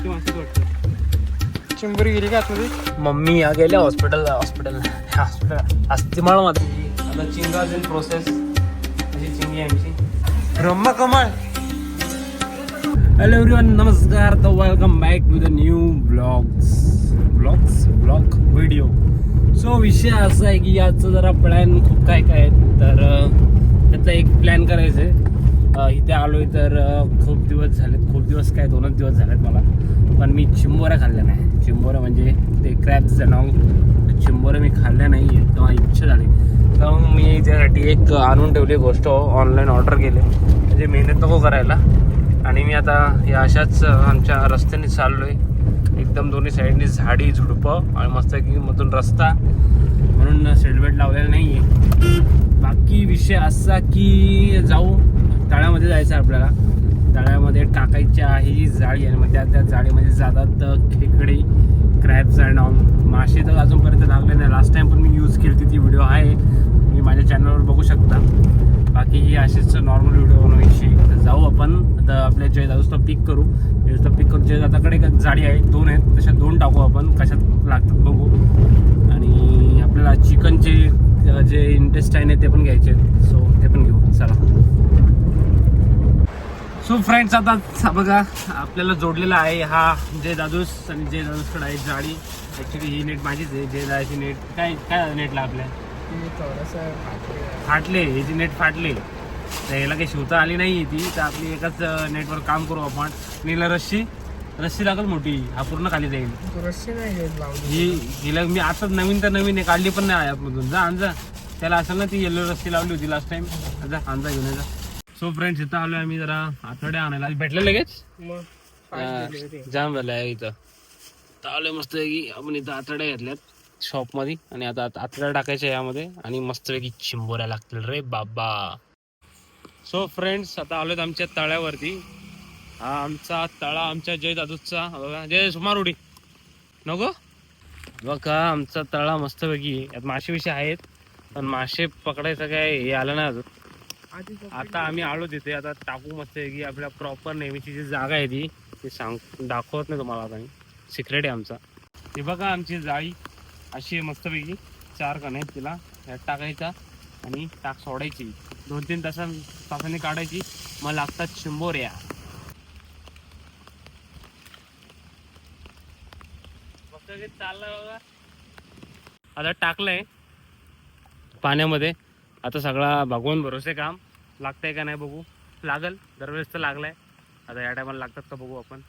मोठी माणसं वाटतं. चिंबरी गेली का आतमध्ये? मम्मी या गेल्या हॉस्पिटल हॉस्पिटल हॉस्पिटल अस्थिमाळमध्ये आता चिंगाज इन प्रोसेस अशी चिंगी आहे आमची. ब्रह्म कमळ हॅलो एव्हरीवन नमस्कार. तर welcome back to the new blogs blogs blog video so विषय असा आहे की याचं जरा प्लॅन खूप काय काय आहेत. तर त्याचा एक प्लॅन करायचं आहे इथे आलोय तर खूप दिवस झालेत खूप दिवस काय दोनच दिवस झालेत मला. पण मी चिंबोऱ्या खाल्ल्या नाही. चिंबोऱ्या म्हणजे ते क्रॅब्स नाव चिंबोरं मी खाल्ल्या नाही तेव्हा इच्छा झाली. तर मग मी त्यासाठी एक आणून ठेवली गोष्ट ऑनलाईन ऑर्डर केले. म्हणजे मेहनत नको करायला. आणि मी आता या अशाच आमच्या रस्त्याने चाललो आहे एकदम दोन्ही साईडनी झाडी झुडपं आणि मस्त की मधून रस्ता. म्हणून सीटबेल्ट लावलेला नाही आहे बाकी विषय असा की जाऊ. तळ्यामध्ये जायचं आहे आपल्याला. तळ्यामध्ये टाकायची आहे ही जाळी आणि मग त्या त्या जाळीमध्ये जातात खेकडे क्रॅब्स अँड ऑन मासे तर अजूनपर्यंत लागले नाही. लास्ट टाइम पण मी यूज केली ती व्हिडिओ आहे. तुम्ही माझ्या चॅनलवर बघू शकता. बाकी ही असेच नॉर्मल व्हिडिओ बनवायची. तर जाऊ आपण. आता आपल्या जय पिक करू. जयदाचं पिक करू जयदादाकडे एक जाळी आहे. दोन आहेत. तशा दोन टाकू आपण. कशात लागतात बघू. आणि आपल्याला चिकनचे जे इंटेस्टाईन आहे ते पण घ्यायचे आहेत. सो ते पण घेऊ. चला. सो फ्रेंड्स आता हा बघा आपल्याला जोडलेला आहे हा जय दादूस आणि जय दादूसकडे आहे जाळी ॲक्च्युली ही नेट माझीच आहे जय दादाची नेट काय काय नेटला आपल्या? फाटले ह्याची नेट फाटले. तर याला काही शिवता आली नाही ती तर आपली एकाच नेटवर काम करू आपण. नीला रस्सी. रस्सी लागल मोठी हा पूर्ण खाली जाईल. रस्सी नाही ही हिला मी आता नवीन तर नवीन आहे काढली पण नाही ॲपमधून जा आणजा त्याला असेल ना ती येलो रस्सी लावली होती लास्ट टाइम जा आणजा घेऊन जा. सो फ्रेंड्स इथं आलो आम्ही जरा आठवड्या आणायला. भेटले लगेच? जाम झालं आहे इथं. आलोय मस्त की आपण इथं आतड्या घेतल्यात शॉपमध्ये आणि आता आत- आतड्या टाकायच्या यामध्ये. आणि मस्तपैकी चिंबोऱ्या लागतील रे बाबा. सो फ्रेंड्स आता आलोय आमच्या तळ्यावरती. हा आमचा तळा आमच्या जय दादूचा. बघा. जय सुमार उडी. नको? बघा आमचा तळा मस्तपैकी. यात मासे विषय आहेत. पण मासे पकडायचं काय हे आलं नाही अजून. आता आम्ही आलो तिथे आता टाकू मस्त आहे की आपल्या प्रॉपर नेहमीची जी जागा आहे ती ती सांग दाखवत नाही तुम्हाला आता सिक्रेट आहे आमचा. हे बघा आमची जाळी अशी आहे मस्तपैकी. चार कण आहेत तिला ह्यात टाकायचा आणि टाक सोडायची. दोन तीन तासां तासांनी काढायची. मग लागतात शिंबोऱ्या. या चाललंय बघा. आता टाकलंय पाण्यामध्ये. आता सगळा भगवान भरोसे काम. लागतंय का नाही बघू. लागल दरवेळेस तर लागलाय. आता या टायमाला लागतात का बघू आपण.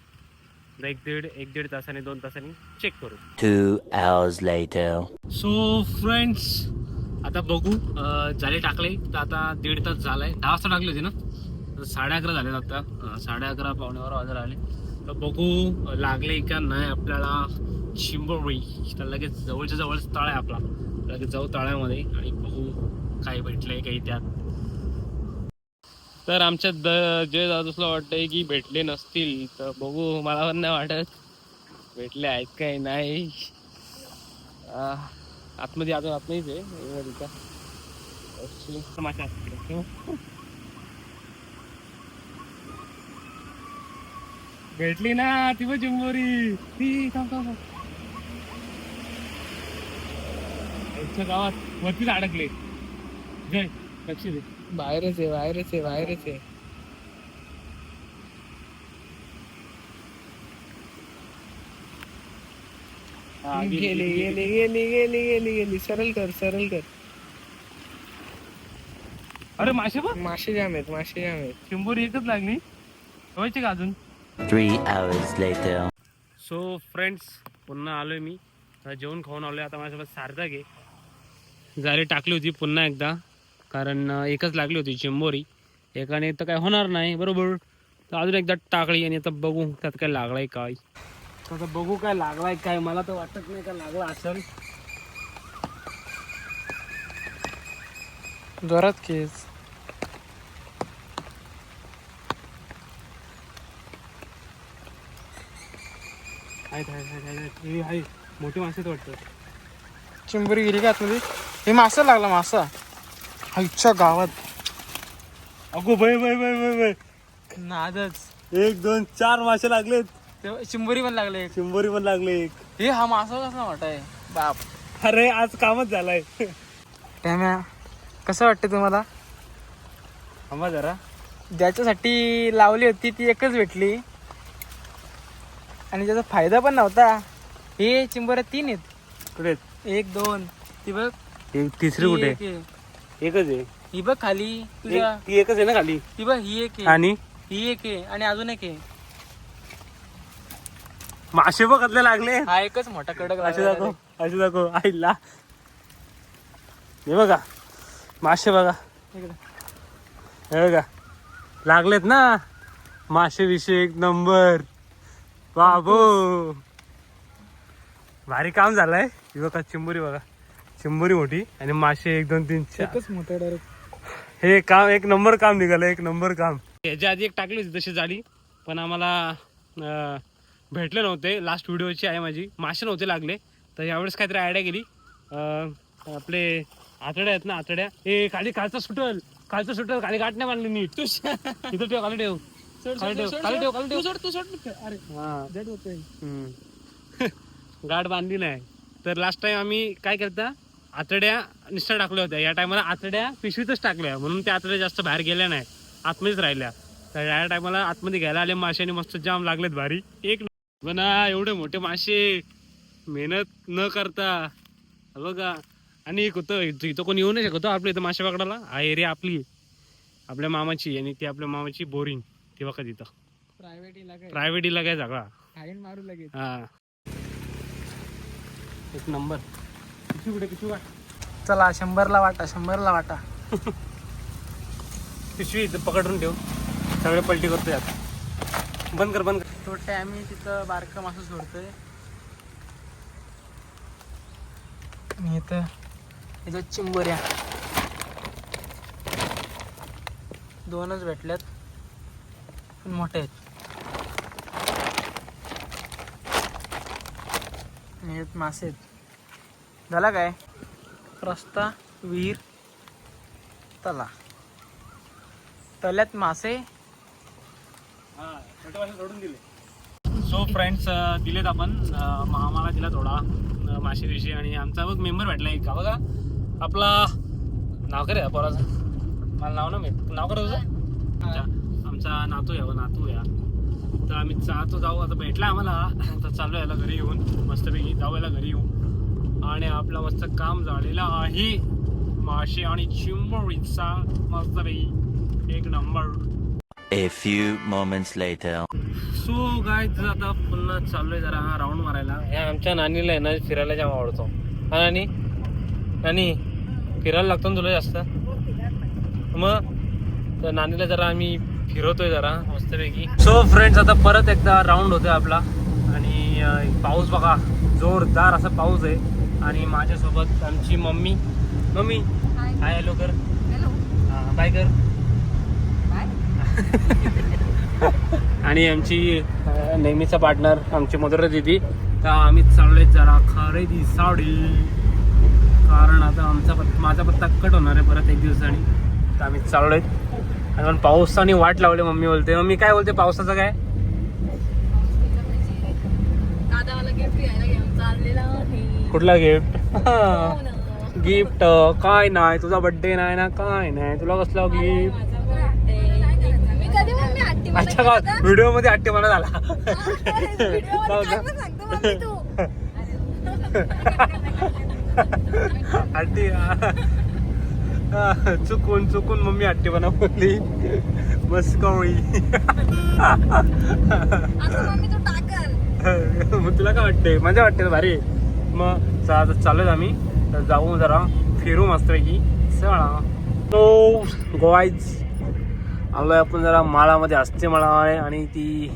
एक दीड एक दीड तासाने दोन तासांनी चेक करू. Two hours later. So friends आता बघू जाळे टाकले. तर आता दीड तास झालाय. दहा वाजता टाकली होती ना? साडे अकरा झाले आता. साडे अकरा पावणे बारा वाजायला आले. तर बघू लागले का नाही आपल्याला. चिंबोरी तर लगेच जवळच्या जवळच तळ आहे आपला. लगेच जाऊ तळ्यामध्ये आणि बघू काय भेटलंय काही त्यात. तर आमच्या द जे दादूसला वाटतंय की भेटले नसतील तर बघू मला पण नाही वाटत. भेटले आहेत काय नाही. आतमध्ये अजून आत नाहीच आहे. एवढं माशा भेटली ना ती पण चिंबोरी ती थांब थांब गावात वरतीच अडकले लक्ष दे बाहेरच आहे बाहेरच आहे बाहेरच आहे. हा, गेली, गेली गेली, गेली. गेली गेली सरळ कर सरळ कर. अरे मासे बघ. मासे जाम आहेत मासे जाम आहेत. चिंबोरी एकच लागली. व्हायची का अजून? Three hours later. So friends पुन्हा आलोय मी. आता जेवण खाऊन आलोय. आता माझ्यासोबत सार्थक आहे जाळी टाकली होती पुन्हा एकदा. कारण एकच लागली होती चिंबोरी. एकाने तर काय होणार नाही बरोबर. तर अजून एकदा टाकली आणि आता बघू त्यात काय लागलाय काय. आता बघू काय लागलाय काय मला तर वाटत नाही का लागला असेल. जोरात केस हे मोठी मासे वाटतं. चिंबरी गेली का आतमध्ये? हे मासा लागला मासा. आईच्या गावात. अगो bye bye bye bye bye नादच. एक दोन चार मासे लागलेत. ते चिंबोरी पण लागले. चिंबोरी पण लागले एक. हे हा मासा कसा मोठा आहे? बाप. अरे आज कामच झालाय. टॅम्या कसं वाटतं तुम्हाला? थांबा जरा. ज्याच्यासाठी लावली होती ती एकच भेटली. आणि त्याचा फायदा पण नव्हता हे चिंबोऱ्या तीन आहेत. कुठे एक दोन. ती बघ. एक तिसरी कुठे? एक आहे. एकच आहे. ही बघ खाली तुझ्या. एक- ती एकच आहे ना खाली? ती बघ ही एक आहे. आणि? ही एक आहे आणि अजून एक आहे. मासे बघतले लागले. हा एकच मोठा कडक असे लागलेला दाखव असे दाखव. आईला. हे बघा. मासे बघा. आहे. इकडे. हे बघा. लागलेत ना. मासे विषय एक नंबर. बाबू. भारी काम झालंय. ही बघा चिंबोरी बघा. चिंबोरी मोठी आणि मासे एक दोन तीन चार. एकच मोठा डायरेक्ट हे काम एक नंबर काम निघालं एक नंबर काम. याच्या आधी एक टाकली होती तशी जाळी पण आम्हाला अं, भेटले नव्हते. लास्ट व्हिडिओची आहे माझी. मासे नव्हते लागले. तर यावेळेस काहीतरी आयडिया केली. अं, आपले आतड्या आहेत ना आतड्या. ए खाली खालचं सुटल. खालचं सुटल. खाली गाठ नाही मानली नीट. इथं ठेव खाली ठेव. खाली ठेव खाली ठेव खाली ठेव. अरे हा. होतोय. हम्म. गाठ बांधली नाही. तर लास्ट टाइम आम्ही काय करता आतड्या निष्ठा टाकल्या होत्या. या टायमाला आतड्या पिशवीतच टाकल्या. म्हणून त्या आतड्या जास्त बाहेर गेल्या नाही आतमध्येच राहिल्या. तर या टायमाला आतमध्ये घ्यायला आले. मासे आणि मस्त जाम लागलेत भारी. एक हा, एवढे मोठे मासे. मेहनत न करता. हे बघा. आणि एक होतं इथं इथं कोणी येऊ नाही शकतो आपल्या इथं मासे पकडायला. हा एरिया आपली. आपल्या मामाची आणि ती आपल्या मामाची बोरिंग. ती बघा तिथं. प्रायव्हेट इलाका. प्रायव्हेट इलाका आहे सगळा. मारू लगेच. हा. एक नंबर. कुठे किती वाट चला शंभरला वाटा शंभरला वाटा. पिशवी इथं पकडून ठेव. सगळे पलटी करतोय आता. बंद कर बंद कर. छोटे आम्ही तिथं बारकं मासं सोडतोय. आणि इथं इथं चिंबोऱ्या. दोनच भेटल्यात पण मोठे आहेत. आणि यात मासे आहेत. झाला काय? रस्ता विहीर तला. तल्यात मासे. सो फ्रेंड्स दिलेत आपण. मामाला दिला थोडा मासे विषयी आणि आमचा बघ मेंबर भेटला एक. का बघा आपला नाव करे पोराचं? मला नाव ना मी नाव करा तुझं? आमचा आमचा नातू या हो, नातू या तर आम्ही जातो जाऊ. आता भेटला आम्हाला. तर चालू याला घरी येऊन. मस्तपैकी जाऊ याला घरी येऊन. आणि आपलं मस्त काम झालेलं आहे. मासे आणि चिंबोळीचा मस्तपैकी एक number A few moments later. So guys आता पुन्हा चाललोय जरा राऊंड मारायला. ह्या आमच्या नानीला आहे ना फिरायला जाम आवडतो. हा नानी? नानी फिरायला लागतो ना तुला जास्त? मग? तर नानीला जरा आम्ही फिरवतोय जरा मस्तपैकी सो फ्रेंड्स आता परत एकदा राऊंड होतोय आपला. आणि अं, पाऊस बघा. जोरदार असा पाऊस आहे. आणि माझ्यासोबत आमची मम्मी. मम्मी हाय हॅलो कर. बाय कर. आणि आमची नेहमीचा पार्टनर आमची मधुरा दिदी. तर आम्ही चाललोय जरा खरेदी साडी कारण आता आमचा पत माझा पत्ता कट होणार आहे परत एक दिवसांनी. तर आम्ही चाललोय. आणि पण पावसाने वाट लावली मम्मी बोलते. मम्मी काय बोलते? पावसाचं काय? दादावाला गिफ्ट घ्यायला घेऊन चाललेला आहे. कुठला गिफ्ट हो ना. गिफ्ट काय नाही तुझा बर्थडे नाही ना काय नाही तुला कसला गिफ्ट माझा birthday. मी कधी मम्मी हट्टी अच्छा का? व्हिडिओमध्ये आठवणा झाला. मम्मी तू. हट्टी चुकून चुकून मम्मी हट्टीपणा बोलली. बस मम्मी तू टाकर मग तुला काय वाटते मजा वाटते भारी? मग चला आता चालूच आम्ही. तर जाऊ जरा. फिरू मस्तपैकी. चला. तो गोवाईज आलोय आपण जरा माळामध्ये हस्ते माळा आहे आणि ती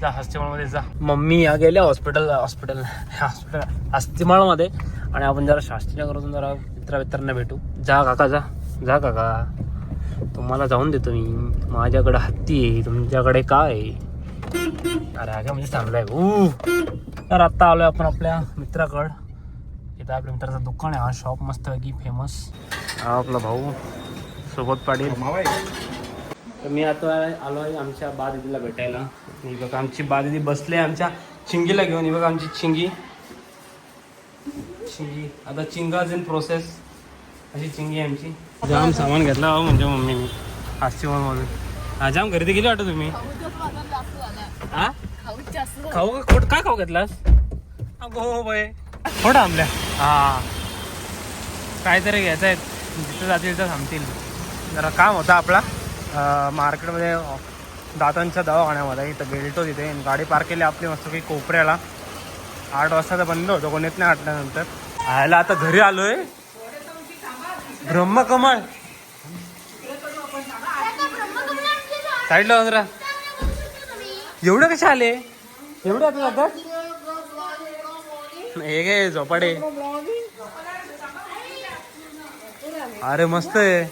जा हस्तेमाळमध्ये जा. मम्मी या गेल्या हॉस्पिटल हॉस्पिटल हॉस्पिटल हस्तिमाळमध्ये आणि आपण जरा शास्त्रीनगरातून जरा मित्रा मित्रांना भेटू. जा काका जा. जा काका. तुम्हाला जाऊन देतो मी. माझ्याकडे हत्ती आहे. तुमच्याकडे काय आहे? अरे अगं म्हणजे चांगलं आहे ऊ तर आत्ता आलोय आपण आपल्या मित्राकड. इथं आपल्या मित्राचं दुकान आहे हा शॉप मस्त आहे की फेमस हा आपला भाऊ. सोबत पाटील. तर मी आता आलो आहे आमच्या बा दिदीला भेटायला. मी बघा आमची बा दिदी बसले आमच्या चिंगीला घेऊन. ही बघा आमची चिंगी चिंगी आता चिंगाज इन प्रोसेस अशी चिंगी आहे आमची. जाम सामान घेतला हो, म्हणजे मम्मीने. आजची मधून हा जाम खरेदी केली वाटत तुम्ही? खाऊच हा? खाऊ का? खोट काय खाऊ घेतलास? अगो हो, हो बाय थोडं आमल्या हा. काहीतरी घ्यायचं आहे. जिथं जातील तिथं थांबतील जरा काम होता आपला. मार्केटमध्ये दातांच्या दवाखान्यामध्ये. इथं गेलतो तिथे. गाडी पार्क केली आपली मस्त काही कोपऱ्याला. आठ वाजता तर बंद होतो. कोणीत नाही आटल्यानंतर. आयला आता घरी आलोय. ब्रह्मकमळ. साईडला वंदरा एवढं कसे आले एवढं आता जातात हे गे झोपाडे अरे मस्त आहे.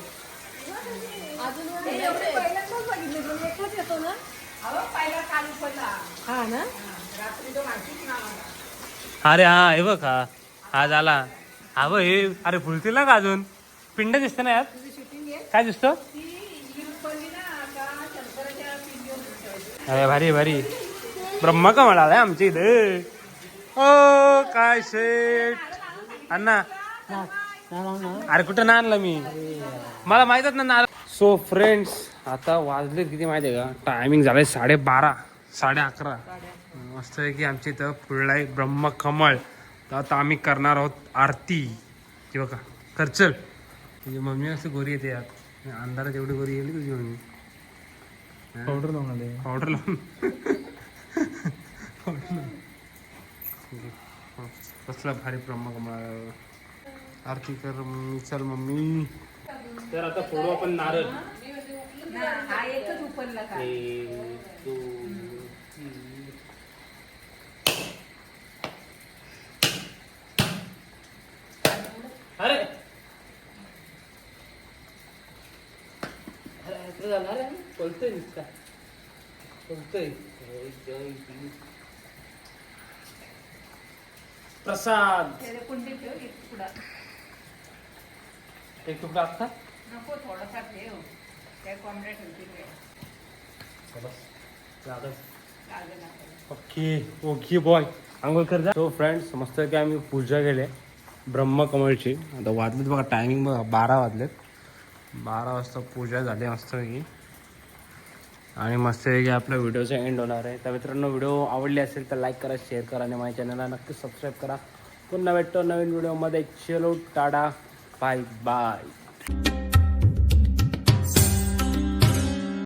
अरे हा हे बघ हा. हा झाला. हा बघ हे अरे फुलतील ना का अजून? पिंड दिसते ना यात? काय दिसतं? अरे भारी भारी. ब्रह्मकमळ आलाय आमच्या इथे. ओ काय शेट अण्णा. अरे कुठं ना आणलं मी? मला माहितच ना नारळ सो फ्रेंड्स आता वाजले किती माहिती आहे का? टायमिंग झालंय साडेबारा साडे अकरा मस्त आहे की आमच्या इथं फुलला आहे ब्रह्मकमळ. तर आता आम्ही करणार आहोत आरती. किंवा का करचल तुझी मम्मी असं गोरी येते यात अंधारात एवढी गोरी गेली तुझी मम्मी. पावडर लावून आले पावडर लावून पावडर लावून. हो, कसला भारी ब्रह्मकमळ आरती कर मम्मी चल मम्मी. तर आता फोडू आपण नारळ. हा एकच उपरला का? एक, दोन, तीन. अरे! इकडे जाणार आहे? बोलतोय नुसता बोलतोय. एक, दोन, तीन. प्रसाद. त्याला कुंडीत ठेव एक तुकडा. एक तुकडा असता नको थोडासा ठेव. काय कोंबड्या ठेवतील काय लागेल आपल्याला. ओके ओके बॉय आंघोळ कर जा. तो फ्रेंड्स मस्त की आम्ही पूजा केली ब्रह्मकमळची. आता वाजलेत बघा टायमिंग बघा बारा वाजलेत. बारा वाजता पूजा झाली मस्त की आणि मस्त की आपल्या व्हिडिओचा एंड होणार आहे. तर मित्रांनो व्हिडिओ आवडली असेल तर लाईक करा शेअर करा आणि माझ्या चॅनलला नक्की सबस्क्राईब करा. पुन्हा भेटतो नवीन व्हिडिओमध्ये चलो टाडा बाय बाय